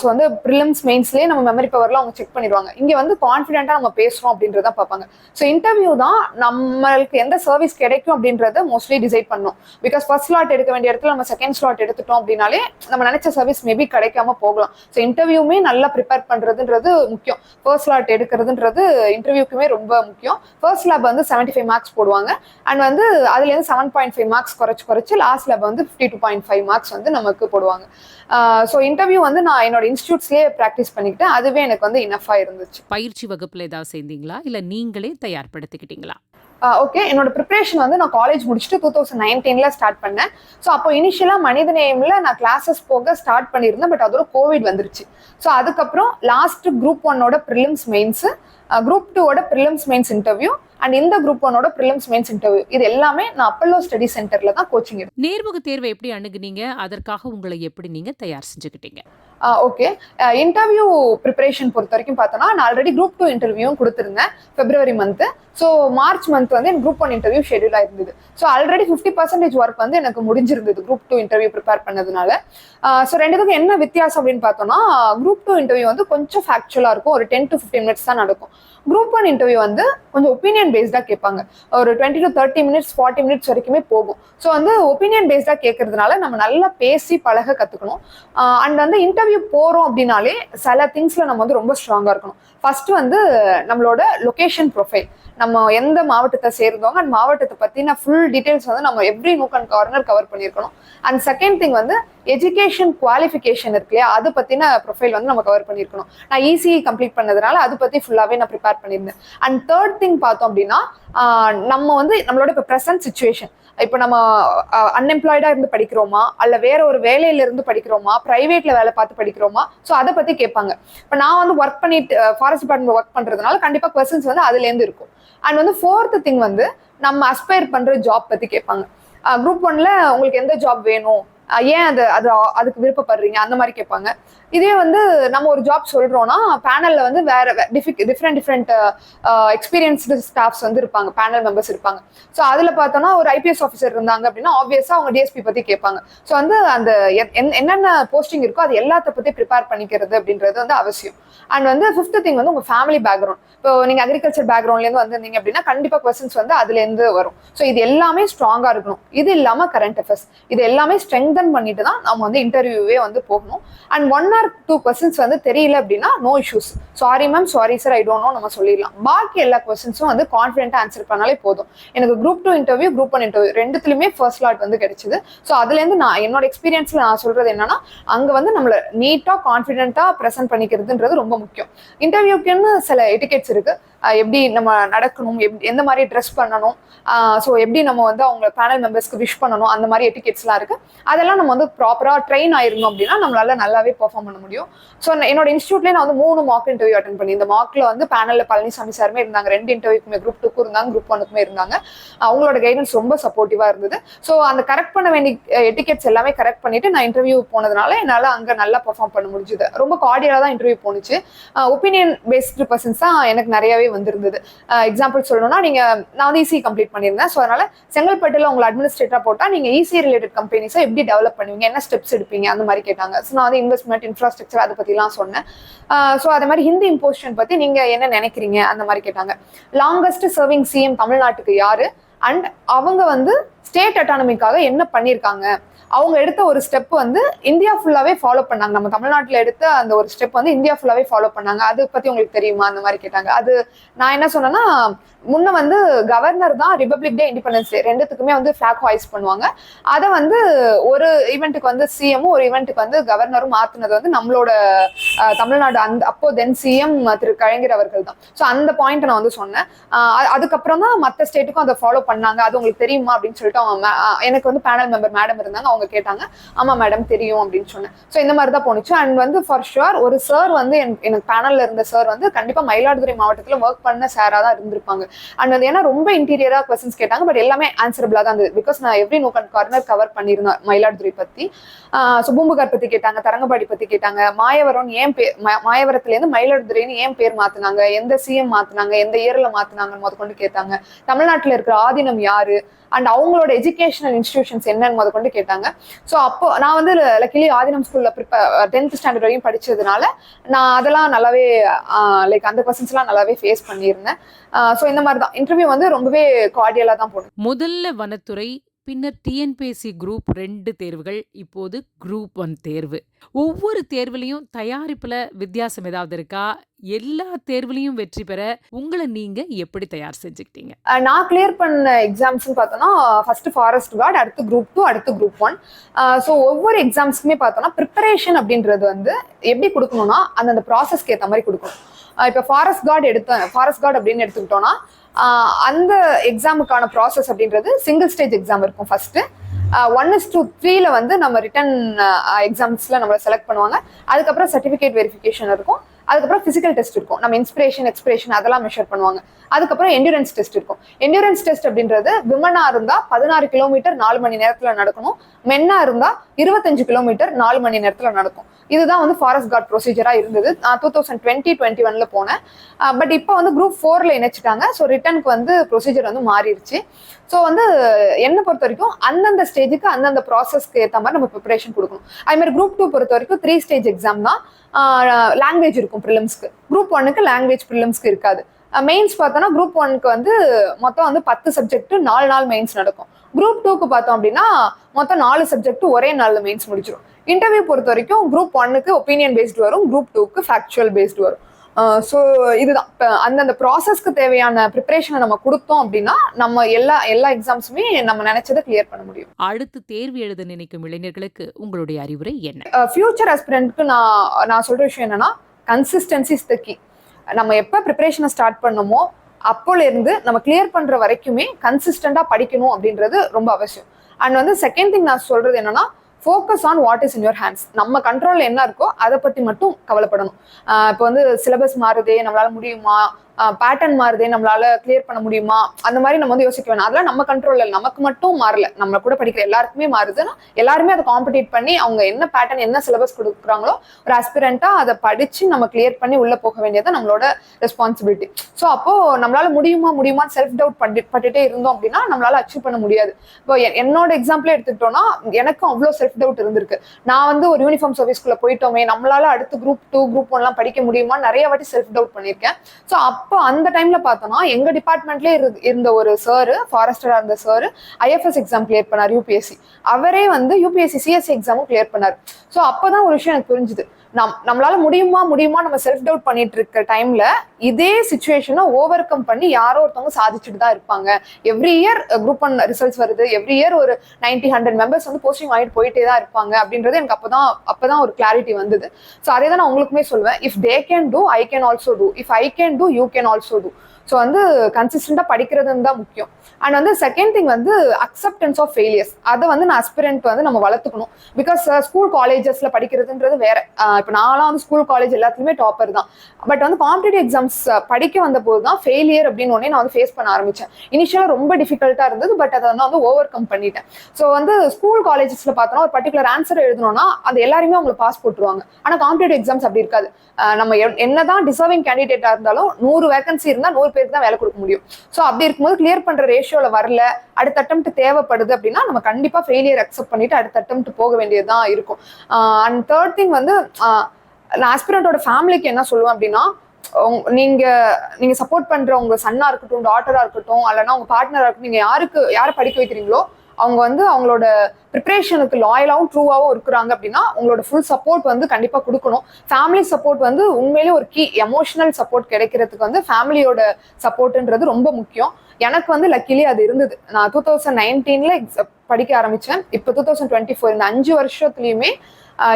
ஸோ வந்து ப்ரிலிம்ஸ் மெயின்ஸ்லேயே நம்ம மெமரி பவர்லாம் அவங்க செக் பண்ணிடுவாங்க. இங்கே வந்து கான்ஃபிடென்ட்டாக நம்ம பேசுகிறோம் அப்படின்றத பார்ப்பாங்க. ஸோ இன்டர்வியூ தான் நம்மளுக்கு எந்த சர்வீஸ் கிடைக்கும் அப்படின்றத மோஸ்ட்லி டிசைட் பண்ணும். பிகாஸ் ஃபர்ஸ்ட் ஸ்லாட் எடுக்க வேண்டிய இடத்துல நம்ம செகண்ட் ஸ்லாட் எடுத்துட்டோம் அப்படின்னாலே நம்ம நினச்ச சர்வீஸ் மேபி கிடைக்காம போகலாம். ஸோ இன்டர்வியூமே நல்லா ப்ரிப்பேர் பண்ணுறதுன்றது முக்கியம். ஃபர்ஸ்ட் ஸ்லாட் எடுக்கிறதுன்றது இன்டர்வியூக்குமே ரொம்ப முக்கியம். ஃபர்ஸ்ட் லேப் வந்து செவன்ட்டி ஃபைவ் மார்க்ஸ் போடுவாங்க. அண்ட் வந்து அதுலேருந்து செவன் பாயிண்ட் ஃபைவ் மார்க்ஸ் குறைச்சி குறைச்சி லாஸ்ட் லேப் வந்து fifty two point five marks வந்து நமக்கு போடுவாங்க. ஸோ இன்டர்வியூ வந்து நான் என்னோட இன்ஸ்டியூட்ஸ்லேயே ப்ராக்டிஸ் பண்ணிக்கிட்டேன். அதுவே எனக்கு வந்து இனஃபாக இருந்துச்சு. பயிற்சி வகுப்பில் ஏதாவது சேர்ந்தீங்களா? இல்ல நீங்களே தயார்படுத்திக்கிட்டீங்களா? ஓகே என்னோட ப்ரிப்பரேஷன் வந்து நான் காலேஜ் முடிச்சுட்டு டூ தௌசண்ட் நைன்டீன்ல ஸ்டார்ட் பண்ணேன். ஸோ அப்போ இனிஷியலாக மனித நேம்ல நான் கிளாஸஸ் போக ஸ்டார்ட் பண்ணியிருந்தேன். பட் அதோட கோவிட் வந்துருச்சு. ஸோ அதுக்கப்புறம் லாஸ்ட் குரூப் ஒன்னோட ப்ரிலிம்ஸ் மெயின்ஸ் குரூப் டூவோட ப்ரிலிம்ஸ் மெயின்ஸ் இன்டர்வியூ அண்ட் இந்த குரூப் ஒன்னோட ப்ரிலிம்ஸ் மெயின்ஸ் இன்டர்வியூ இது எல்லாமே நான் அப்பல்லோ ஸ்டடி சென்டர்ல தான் கோச்சிங் நேர்முக தேர்வை எப்படி அணுகுனீங்க? அதற்காக உங்களை எப்படி நீங்க தயார் செஞ்சுக்கிட்டீங்க? ஓகே இன்டர்வியூ ப்ரிப்பரேஷன் பொறுத்த வரைக்கும் பார்த்தோன்னா நான் ஆல்ரெடி குரூப் டூ இன்டர்வியூவும் கொடுத்துருந்தேன் February month so March month வந்து எனக்கு group one interview schedule ஆயிருந்தது. So already fifty percentage work வந்து எனக்கு முடிஞ்சிருந்தது குரூப் டூ இன்டர்வியூ ப்ரிப்பேர் பண்ணதுனால. ஸோ ரெண்டுத்துக்கும் என்ன வித்தியாசம் அப்படின்னு பார்த்தோம்னா குரூப் டூ இன்டர்வியூ வந்து கொஞ்சம் ஃபேக்சுவலாக இருக்கும். ஒரு டென் டு ஃபிஃப்டீன் மினிட்ஸ் தான் நடக்கும். குரூப் ஒன் இன்டர்வியூ வந்து கொஞ்சம் ஒப்பீனியன் பேஸ்டாக கேட்பாங்க. ஒரு twenty to thirty minutes forty minutes வரைக்குமே போகும். ஸோ வந்து ஒப்பீனியன் பேஸ்டாக கேட்கறதுனால நம்ம நல்லா பேசி பழக கற்றுக்கணும் அண்ட் வந்து இன்டர்வியூ போகிறோம் அப்படின்னாலே சில திங்ஸில் நம்ம வந்து ரொம்ப ஸ்ட்ராங்காக இருக்கணும். ஃபர்ஸ்ட் வந்து நம்மளோட லொகேஷன் ப்ரொஃபைல் நம்ம எந்த மாவட்டத்தை சேர்ந்தோங்க அண்ட் மாவட்டத்தை பற்றின ஃபுல் டீட்டெயில்ஸ் வந்து நம்ம every nook and corner cover பண்ணியிருக்கணும். அண்ட் செகண்ட் திங் வந்து எஜுகேஷன் குவாலிஃபிகேஷன் இருக்கு இல்லையா? அது பற்றின ப்ரொஃபைல் வந்து நம்ம கவர் பண்ணியிருக்கணும். நான் ஈஸியை கம்ப்ளீட் பண்ணதுனால அதை பற்றி ஃபுல்லாகவே நான் ப்ரிப்பேர் பண்ணியிருந்தேன். அண்ட் தேர்ட் திங் பார்த்தோம் அப்படின்னா நம்ம வந்து நம்மளோட இப்போ ப்ரெசன்ட் சுச்சுவேஷன் இப்போ நம்ம அன்எம்ப்ளாய்டா இருந்து படிக்கிறோமா? அல்ல வேற ஒரு வேலையில இருந்து படிக்கிறோமா? பிரைவேட்ல வேலை பார்த்து படிக்கிறோமா? ஸோ அதை பத்தி கேட்பாங்க. இப்போ நான் வந்து ஒர்க் பண்ணிட்டு ஃபாரஸ்ட் டிபார்ட்மெண்ட் ஒர்க் பண்றதுனால கண்டிப்பா கொஸ்டின்ஸ் வந்து அதுலேருந்து இருக்கும். அண்ட் வந்து ஃபோர்த் திங் வந்து நம்ம அஸ்பயர் பண்ற ஜாப் பத்தி கேட்பாங்க. குரூப் ஒன்ல உங்களுக்கு எந்த ஜாப் வேணும்? ஏன் அது அது அதுக்கு விருப்பப்படுறீங்க? அந்த மாதிரி கேட்பாங்க. இதே வந்து நம்ம ஒரு ஜாப் சொல்றோம்னா பேனல்ல வந்து வேற டிஃப்ரெண்ட் டிஃப்ரெண்ட் எக்ஸ்பீரியன்ஸ்டு ஸ்டாஃப்ஸ் வந்து இருப்பாங்க. பேனல் மெம்பர்ஸ் இருப்பாங்க. ஸோ அதுல பார்த்தோம்னா ஒரு ஐபிஎஸ் ஆஃபீஸர் இருந்தாங்க அப்படின்னா ஆப்வியஸா அவங்க டிஎஸ்பி பத்தி கேட்பாங்க. ஸோ வந்து அந்த என்னென்ன போஸ்டிங் இருக்கோ அது எல்லாத்த பத்தி ப்ரிப்பேர் பண்ணிக்கிறது அப்படின்றது வந்து அவசியம். அண்ட் வந்து ஃபிஃப்த் திங் வந்து உங்க ஃபேமிலி பேக்ரவுண்ட் இப்போ நீங்க அக்ரிகல்ச்சர் பேக்ரவுண்ட்லேருந்து வந்திருந்தீங்க அப்படின்னா கண்டிப்பா கொஸ்டின்ஸ் வந்து அதுலேருந்து வரும். ஸோ இது எல்லாமே ஸ்ட்ராங்கா இருக்கணும். இது இல்லாம கரண்ட் அஃபேர்ஸ் இது எல்லாமே ஸ்ட்ரெங்க் ஸ்ட்ரெங்தன் பண்ணிட்டு தான் நம்ம வந்து இன்டர்வியூவே வந்து போகணும். And one or two questions வந்து தெரியல அப்படின்னா no issues sorry ma'am sorry sir I don't know நம்ம சொல்லிடலாம். பாக்கி எல்லா கொஸ்டின்ஸும் வந்து கான்ஃபிடென்ட்டாக ஆன்சர் பண்ணாலே போதும். எனக்கு group two interview group one interview ரெண்டுத்துலையுமே first lot வந்து கிடைச்சிது. ஸோ அதுலேருந்து நான் என்னோட எக்ஸ்பீரியன்ஸில் நான் சொல்கிறது என்னன்னா அங்கே வந்து நம்மளை நீட்டாக கான்ஃபிடென்ட்டாக ப்ரெசென்ட் பண்ணிக்கிறதுன்றது ரொம்ப முக்கியம். இன்டர்வியூக்குன்னு சில எட்டிகெட்ஸ் இருக்குது எப்படி நம்ம நடக்கணும் எப் எந்த மாதிரி ட்ரெஸ் பண்ணணும் ஸோ எப்படி நம்ம வந்து அவங்க பேனல் மெம்பர்ஸ்க்கு விஷ் பண்ணணும் அந்த மாதிரி எட்டிகெட்ஸ்லாம் இருக்கு. அதெல்லாம் நம்ம வந்து ப்ராப்பராக ட்ரெயின் ஆயிருந்தோம் அப்படின்னா நம்மளால நல்லாவே பர்ஃபார்ம் பண்ண முடியும். ஸோ என்னோட இன்ஸ்டியூட்லேயே நான் வந்து மூணு மார்க் இன்டர்வியூ அட்டன் பண்ணி இந்த மார்க்ல வந்து பேனல்ல பழனிசாமி சாருமே இருந்தாங்க. ரெண்டு இன்டர்வியூக்குமே குரூப் டூக்கும் இருந்தாங்க குரூப் ஒனுக்குமே இருந்தாங்க. அவங்களோட கைடன்ஸ் ரொம்ப சப்போர்ட்டிவா இருந்தது. ஸோ அந்த கரெக்ட் பண்ண வேண்டிய எட்டிகெட்ஸ் எல்லாமே கரெக்ட் பண்ணிட்டு நான் இன்டர்வியூ போனதுனால என்னால் அங்கே நல்லா பர்ஃபார்ம் பண்ண முடிஞ்சுது. ரொம்ப கார்டியலாக தான் இன்டர்வியூ போணுச்சு ஒப்பீனியன் பேஸ்டு பர்சன்ஸ் தான் எனக்கு நிறையவே வந்திருந்தது. எக்ஸாம்பிள் சொல்லணும்னா நீங்க நான் வந்து ஈஸி கம்ப்ளீட் பண்ணியிருந்தேன். ஸோ அதனால செங்கல்பட்டில் உங்களை அட்மினிஸ்ட்ரேட்டராக போட்டால் நீங்கள் ஈஸி ரிலேட்டட் கம்பெனிஸை எப்படி டெவலப் பண்ணுவீங்க என்ன ஸ்டெப்ஸ் எடுப்பீங்க அந்த மாதிரி கேட்டாங்க. ஸோ நான் வந்து இன்வெஸ்ட்மெண்ட் இன்ஃப்ராஸ்ட்ரக்சர் அதை பற்றிலாம் சொன்னேன். ஸோ அதே மாதிரி ஹிந்தி இம்போசிஷன் பத்தி நீங்க என்ன நினைக்கிறீங்க அந்த மாதிரி கேட்டாங்க. லாங்கஸ்ட் சர்விங் சிஎம் தமிழ்நாட்டுக்கு யார்? அண்ட் அவங்க வந்து ஸ்டேட் அட்டானமிக்காக என்ன பண்ணியிருக்காங்க அவங்க எடுத்த ஒரு ஸ்டெப் வந்து இந்தியா ஃபுல்லாவே ஃபாலோ பண்ணாங்க. நம்ம தமிழ்நாட்டில் எடுத்த அந்த ஒரு ஸ்டெப் வந்து இந்தியா ஃபுல்லாவே ஃபாலோ பண்ணாங்க. அது பத்தி உங்களுக்கு தெரியுமா? அந்த மாதிரி கேட்டாங்க. அது நான் என்ன சொன்னேன்னா முன்ன வந்து கவர்னர் தான் ரிபப்ளிக் டே இண்டிபெண்டன்ஸ் டே ரெண்டுத்துக்குமே வந்து ஃபிளாக் ஹாய்ஸ் பண்ணுவாங்க. அதை வந்து ஒரு ஈவெண்ட்டுக்கு வந்து சிஎம்மும் ஒரு ஈவெண்ட்டுக்கு வந்து கவர்னரும் மாத்துனது வந்து நம்மளோட தமிழ்நாடு அந்த அப்போ தென் சிஎம் திரு கலைஞர் அவர்கள் தான். ஸோ அந்த பாயிண்ட் நான் வந்து சொன்னேன். அது- அதுக்கப்புறம் தான் மற்ற ஸ்டேட்டுக்கும் அதை ஃபாலோ பண்ணாங்க. அது உங்களுக்கு தெரியுமா? அப்படின்னு சொல்லிட்டு அவங்க எனக்கு வந்து பேனல் மெம்பர் மேடம் இருந்தாங்க. அவங்க கேட்டாங்க ஆமா மேடம் தெரியும் அப்படின்னு சொன்னேன். ஸோ இந்த மாதிரி தான் போணுச்சு. அண்ட் வந்து ஃபார் ஷுர் ஒரு சார் வந்து எனக்கு பேனல்ல இருந்த சார் வந்து கண்டிப்பா மயிலாடுதுறை மாவட்டத்துல ஒர்க் பண்ண சாரா தான் இருந்திருப்பாங்க. அண்ட் வந்து ஏன்னா ரொம்ப இன்டீரியரா கொஸ்டின்ஸ் கேட்டாங்க பட் எல்லாமே ஆன்சரபிளா தான் இருந்தது. பிகாஸ் நான் every nook and corner cover பண்ணியிருந்தேன் மயிலாடுதுறை பத்தி. ஸோ பூம்புகார் பத்தி கேட்டாங்க தரங்கம்பாடி பத்தி கேட்டாங்க மாயவரம் ஏன் பேர் மாயவரத்துல இருந்து மயிலாடுதுறைன்னு ஏன் பேர் மாத்தினாங்க எந்த சிஎம் மாத்தினாங்க எந்த இயர்ல மாத்தினாங்கன்னு முதற்கொண்டு கேட்டாங்க. தமிழ்நாட்டுல இருக்கிற ஆதீனம் யாரு? அண்ட் அவங்களோட எஜுகேஷனல் இன்ஸ்டிடியூஷன்ஸ் என்னன்னு கொண்டு கேட்டாங்க. ஸோ அப்போ நான் வந்து லக்கிலி ஆதினம் ஸ்கூல்ல ப்ரிப்பேர் டென்த் ஸ்டாண்டர்ட் வரையும் படிச்சதுனால நான் அதெல்லாம் நல்லாவே லைக் அந்த கொஸ்டின்ஸ்லாம் நல்லாவே ஃபேஸ் பண்ணியிருந்தேன். ஸோ இந்த மாதிரி தான் இன்டர்வியூ வந்து ரொம்பவே கார்டியலாக தான் போனது. முதல்ல வனத்துறை பின்னர் டிஎன்பிஎஸ்சி குரூப் ரெண்டு தேர்வுகள் இப்போது குரூப் ஒன் தேர்வு. ஒவ்வொரு தேர்வுலையும் தயாரிப்பில் வித்தியாசம் ஏதாவது இருக்கா? எல்லா தேர்வுலையும் வெற்றி பெற உங்களை நீங்க எப்படி தயார் செஞ்சுக்கிட்டீங்க? நான் கிளியர் பண்ண எக்ஸாம்ஸ் பார்த்தோன்னா ஃபர்ஸ்ட் ஃபாரஸ்ட் கார்டு அடுத்து குரூப் டூ அடுத்து குரூப் ஒன் ஸோ ஒவ்வொரு எக்ஸாம்ஸ்க்குமே பார்த்தோன்னா ப்ரிப்பரேஷன் அப்படின்றது வந்து எப்படி கொடுக்கணும்னா அந்தந்த ப்ராசஸ்க்கு ஏற்ற மாதிரி கொடுக்கணும். இப்போ ஃபாரஸ்ட் கார்டு எடுத்தேன் ஃபாரஸ்ட் கார்டு அப்படின்னு எடுத்துக்கிட்டோம்னா அந்த எக்ஸாமுக்கான ப்ராசஸ் அப்படின்றது சிங்கிள் ஸ்டேஜ் எக்ஸாம் இருக்கும் ஃபர்ஸ்ட் ஒன் இஸ் டூ த்ரீல வந்து நம்ம ரிட்டன் எக்ஸாம்ஸ்ல நம்மளை செலக்ட் பண்ணுவாங்க. அதுக்கப்புறம் சர்டிஃபிகேட் வெரிஃபிகேஷன் இருக்கும். அதுக்கப்புறம் ஃபிசிக்கல் டெஸ்ட் இருக்கும். நம்ம இன்ஸ்பிரேஷன் எக்ஸ்பிரேஷன் அதெல்லாம் மெஷர் பண்ணுவாங்க. அதுக்கப்புறம் என்டூரன்ஸ் டெஸ்ட் இருக்கும். என்டூரன்ஸ் டெஸ்ட் அப்படின்றது விமனா இருந்தா பதினாறு கிலோமீட்டர் நாலு மணி நேரத்துல நடக்கணும். மென்னா இருந்தா இருபத்தஞ்சு கிலோமீட்டர் நாலு மணி நேரத்துல நடக்கும். இதுதான் வந்து ஃபாரஸ்ட் கார்டு ப்ரொசீஜரா இருந்தது. நான் டூ தௌசண்ட் டுவெண்ட்டி டுவெண்ட்டி ஒன்ல போனேன். பட் இப்போ வந்து குரூப் ஃபோர்ல இணைச்சிட்டாங்க. ஸோ ரிட்டர்னுக்கு வந்து ப்ரொசீஜர் வந்து மாறிடுச்சு. ஸோ வந்து என்னை பொறுத்த வரைக்கும் அந்தந்த ஸ்டேஜுக்கு அந்தந்த ப்ராசஸ்க்கு ஏற்ற மாதிரி நம்ம ப்ரிப்பரேஷன் கொடுக்கணும். அதே மாதிரி குரூப் டூ பொறுத்த வரைக்கும் த்ரீ ஸ்டேஜ் எக்ஸாம் தான். லாங்குவேஜ் இருக்கும் ப்ரிலிம்ஸ்க்கு குரூப் ஒன்னுக்கு லாங்குவேஜ் ப்ரிலிம்ஸ்க்கு இருக்காது. மெயின்ஸ் பார்த்தோன்னா குரூப் ஒனுக்கு வந்து மொத்தம் வந்து பத்து சப்ஜெக்ட் நாலு நாள் மெயின்ஸ் நடக்கும். குரூப் டூக்கு பார்த்தோம் அப்படின்னா மொத்தம் நாலு சப்ஜெக்ட் ஒரே நாளில் மெயின்ஸ் முடிச்சிடும் இன்டர்வியூ பொறுத்த வரைக்கும் குரூப் ஒன்னுக்கு ஒப்பீனியன் பேஸ்டு வரும் குரூப் டூக்கு ஃபேக்சுவல் பேஸ்டு வரும். ஸோ இதுதான். இப்போ அந்தந்த ப்ராசஸ்க்கு தேவையான ப்ரிப்பரேஷனை நம்ம கொடுத்தோம் அப்படின்னா நம்ம எல்லா எல்லா எக்ஸாம்ஸுமே நம்ம நினைச்சதை கிளியர் பண்ண முடியும். அடுத்து தேர்வு எழுத நினைக்கும் இளைஞர்களுக்கு உங்களுடைய அறிவுரை என்ன? ஃபியூச்சர் அஸ்பிரண்ட்க்கு நான் நான் சொல்ற விஷயம் என்னன்னா கன்சிஸ்டன்சி இஸ் த கீ நம்ம எப்போ ப்ரிப்பரேஷனை ஸ்டார்ட் பண்ணமோ அப்போல இருந்து நம்ம கிளியர் பண்ற வரைக்குமே கன்சிஸ்டண்டா படிக்கணும் அப்படின்றது ரொம்ப அவசியம். அண்ட் வந்து செகண்ட் திங் நான் சொல்றது என்னன்னா focus on what is in your hands நம்ம கண்ட்ரோலில் என்ன இருக்கோ அதை பத்தி மட்டும் கவலைப்படணும். ஆஹ் இப்போ வந்து சிலபஸ் மாறுதே நம்மளால முடியுமா? பேட்டர்ன் மாறுதே நம்மளால கிளியர் பண்ண முடியுமா? அந்த மாதிரி நம்ம வந்து யோசிக்க வேணும். அதெல்லாம் நம்ம கண்ட்ரோல்ல நமக்கு மட்டும் மாறல. நம்ம கூட படிக்கிற எல்லாருக்குமே மாறுதுன்னா எல்லாருமே அதை காம்படிட் பண்ணி அவங்க என்ன பேட்டர்ன் என்ன சிலபஸ் கொடுக்குறாங்களோ ஒரு அஸ்பிரண்டா அதை படிச்சு நம்ம கிளியர் பண்ணி உள்ள போக வேண்டியது நம்மளோட ரெஸ்பான்சிபிலிட்டி ஸோ அப்போ நம்மளால முடியுமா முடியுமா செல்ஃப் டவுட் பண்ணி பட்டுட்டே இருந்தோம் அப்படின்னா நம்மளால அச்சீவ் பண்ண முடியாது. இப்போ என்னோட எக்ஸாம்பிளே எடுத்துக்கிட்டோம்னா எனக்கும் அவ்வளோ செல்ஃப் டவுட் இருந்திருக்கு. நான் வந்து ஒரு யூனிஃபார்ம் சர்வீஸ்க்குள்ள போயிட்டோமே நம்மளால அடுத்து குரூப் டூ குரூப் ஒன்லாம் படிக்க முடியுமா நிறைய வாட்டி செல்ஃப் டவுட் பண்ணியிருக்கேன் ஸோ அப்போ அந்த டைம்ல பார்த்தோம்னா எங்க டிபார்ட்மெண்ட்லேயே இருந்த ஒரு சார் ஃபாரஸ்டரா இருந்த சாரு ஐஎஃப்எஸ் எக்ஸாம் கிளியர் பண்ணார் யூபிஎஸ்சி அவரே வந்து யூபிஎஸ்சி சிஎஸ்சி எக்ஸாமும் கிளியர் பண்ணார். ஸோ அப்போதான் ஒரு விஷயம் எனக்கு புரிஞ்சுது. நம் நம்மளால முடியுமா முடியுமா நம்ம செல்ஃப் டவுட் பண்ணிட்டு இருக்க டைம்ல இதே சுச்சுவேஷனை ஓவர் கம் பண்ணி யாரோ ஒருத்தவங்க சாதிச்சுட்டு தான் இருப்பாங்க. Every year group one results வருது. எவ்ரி இயர் ஒரு நைன்டி ஹண்ட்ரட் மெம்பர்ஸ் வந்து போஸ்டிங் வாங்கிட்டு போயிட்டே தான் இருப்பாங்க அப்படின்றது எனக்கு அப்பதான் அப்பதான் ஒரு கிளாரிட்டி வந்தது. ஸோ அதே தான் நான் உங்களுக்குமே சொல்லுவேன். If they can do I can also do if I can do you can also do so வந்து கன்சிஸ்டண்டாக படிக்கிறதுன்னு தான் முக்கியம். அண்ட் வந்து செகண்ட் திங் வந்து அக்செப்டன்ஸ் ஆஃப் ஃபெயிலியர்ஸ் அதை வந்து நான் அஸ்பிரண்ட் வந்து நம்ம வளர்த்துக்கணும். பிகாஸ் ஸ்கூல் காலேஜஸ்ல படிக்கிறதுன்றது வேற. Uh, இப்போ நான்லாம் வந்து ஸ்கூல் காலேஜ் எல்லாத்துலேயுமே டாப்பர் தான். பட் வந்து காம்படிட்டிவ் எக்ஸாம்ஸ் uh, படிக்க வந்த போது தான் ஃபெயிலியர் அப்படின்னு ஒன்னே நான் வந்து ஃபேஸ் பண்ண ஆரம்பித்தேன் இனிஷியலாக ரொம்ப டிஃபிகல்ட்டாக இருந்தது பட் அதை வந்து ஓவர் கம் பண்ணிட்டேன். ஸோ வந்து ஸ்கூல் காலேஜஸ்ல பார்த்தோன்னா ஒரு பர்டிகுலர் ஆன்சர் எழுதணும்னா அது எல்லாருமே அவங்களை பாஸ் போட்டுருவாங்க. ஆனால் காம்படிட்டிவ் எக்ஸாம்ஸ் அப்படி இருக்காது. Uh, நம்ம என்னதான் டிசர்விங் கேண்டிடேட்டாக இருந்தாலும் நூறு வேகன்சி இருந்தால் நூறு பேருக்கு தான் வேலை கொடுக்க முடியும். ஸோ அப்படி இருக்கும்போது கிளியர் பண்ற ரேஷியோல வரல. அடுத்த அட்டம்ப்ட் தேவைப்படுது அப்படின்னா நம்ம கண்டிப்பா ஃபெயிலியர் அக்செப்ட் பண்ணிட்டு அடுத்த அட்டம்ப்ட் போக வேண்டியதுதான் இருக்கும். அண்ட் தேர்ட் திங் வந்து நான் ஆஸ்பிரண்டோட ஃபேமிலிக்கு என்ன சொல்லுவேன் அப்படின்னா நீங்க நீங்க சப்போர்ட் பண்ற உங்க சன்னா இருக்கட்டும் டாட்டரா இருக்கட்டும் அல்லனா உங்க பார்ட்னரா இருக்கட்டும் நீங்க யாருக்கு யாரை படிக்க வைக்கிறீங்களோ அவங்க வந்து அவங்களோட ப்ரிப்பரேஷனுக்கு லாயலாகவும் ட்ரூவாகவும் இருக்கிறாங்க அப்படின்னா உங்களோட ஃபுல் சப்போர்ட் வந்து கண்டிப்பாக கொடுக்கணும். ஃபேமிலி சப்போர்ட் வந்து உண்மையிலேயே ஒரு கீ எமோஷனல் சப்போர்ட் கிடைக்கிறதுக்கு வந்து ஃபேமிலியோட சப்போர்ட்ன்றது ரொம்ப முக்கியம். எனக்கு வந்து லக்கிலி அது இருந்தது. நான் டூ தௌசண்ட் நைன்டீன்ல படிக்க ஆரம்பித்தேன் இப்போ டூ தௌசண்ட் டுவெண்ட்டி ஃபோர் இந்த அஞ்சு வருஷத்துலையுமே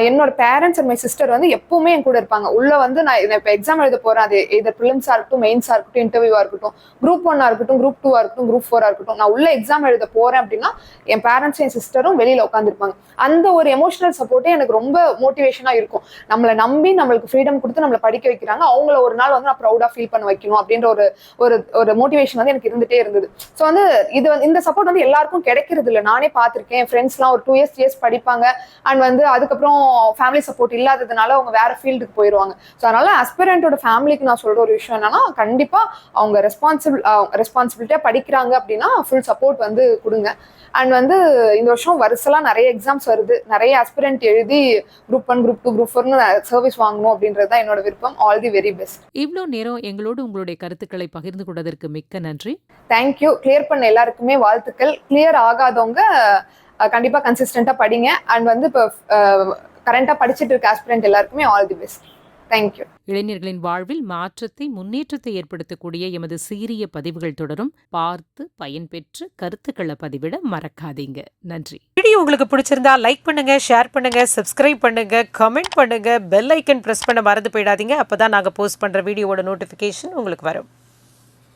என்னோட பேரண்ட்ஸ் அண்ட் மை சிஸ்டர் வந்து எப்பவுமே என் கூட இருப்பாங்க. உள்ள வந்து நான் இப்போ எக்ஸாம் எழுத போறேன். அது இது ப்ரிலிம்ஸா இருக்கட்டும் மெயின்ஸா இருக்கட்டும் இன்டர்வியூவா இருக்கட்டும் குரூப் ஒன்னா இருக்கட்டும் குரூப் டூவா இருக்கட்டும் குரூப் ஃபோரா இருக்கட்டும். நான் உள்ள எக்ஸாம் எழுத போறேன் அப்படின்னா என் பேரண்ட்ஸ் என் சிஸ்டரும் வெளியில உட்காந்துருப்பாங்க அந்த ஒரு எமோஷனல் சப்போர்ட்டே எனக்கு ரொம்ப மோட்டிவேஷனா இருக்கும். நம்மளை நம்பி நம்மளுக்கு ஃப்ரீடம் கொடுத்து நம்மளை படிக்க வைக்கிறாங்க. அவங்கள ஒரு நாள் வந்து நான் ப்ரௌடா ஃபீல் பண்ண வைக்கணும் அப்படின்ற ஒரு ஒரு ஒரு மோட்டிவேஷன் வந்து எனக்கு இருந்துட்டே இருந்தது. ஸோ வந்து இது இந்த சப்போர்ட் வந்து எல்லாருக்கும் கிடைக்கிறது இல்லை பார்த்திருக்கேன். என் ஃப்ரெண்ட்ஸ்லாம் ஒரு டூ இயர்ஸ் த்ரீ இயர்ஸ் படிப்பாங்க. அண்ட் வந்து அதுக்கப்புறம் ஃபேமிலி சப்போர்ட் இல்லாததுனால அவங்க வேற ஃபீல்டுக்கு போயிடுவாங்க ஸோ அதனால அஸ்பிரண்டோட ஃபேமிலிக்கு நான் சொல்ற ஒரு விஷயம் என்னன்னா கண்டிப்பா அவங்க ரெஸ்பான்சிபிள் ரெஸ்பான்சிபிலிட்டியா படிக்கிறாங்க அப்படின்னா ஃபுல் சப்போர்ட் வந்து கொடுங்க. அண்ட் வந்து இந்த வருஷம் வருஷலாம் நிறைய எக்ஸாம்ஸ் வருது. நிறைய அஸ்பிரண்ட் எழுதி group one group two group ஃபோர்னு சர்வீஸ் வாங்கணும் அப்படின்றது தான் என்னோட விருப்பம். ஆல் தி வெரி பெஸ்ட் இவ்ளோ நேரம் எங்களோடு உங்களுடைய கருத்துக்களை பகிர்ந்து கொண்டதற்கு மிக்க நன்றி. தேங்க்யூ கிளியர் பண்ண எல்லாருக்குமே வாழ்த்துக்கள். கிளியர் ஆகாதவங்க அஹ், கண்டிப்பா கன்சிஸ்டண்டா படிங்க. அண்ட் வந்து இப்போ கரண்டா படிச்சுட்டு இருக்க ஆஸ்பிரண்ட் எல்லாருக்குமே ஆல் தி பெஸ்ட் தேங்க்யூ இளைஞர்களின் வாழ்வில் மாற்றத்தை முன்னேற்றத்தை ஏற்படுத்தக்கூடிய எமது சீரிய பதிவுகள் தொடரும். பார்த்து பயன்பெற்று கருத்துக்களை பதிவிட மறக்காதீங்க. நன்றி. வீடியோ உங்களுக்கு பிடிச்சிருந்தா லைக் பண்ணுங்க ஷேர் பண்ணுங்க சப்ஸ்கிரைப் பண்ணுங்க கமெண்ட் பண்ணுங்க பெல் ஐக்கன் பிரஸ் பண்ண மறந்து போயிடாதீங்க. அப்பதான் நாங்க போஸ்ட் பண்ற வீடியோவோட நோட்டிபிகேஷன் உங்களுக்கு வரும்.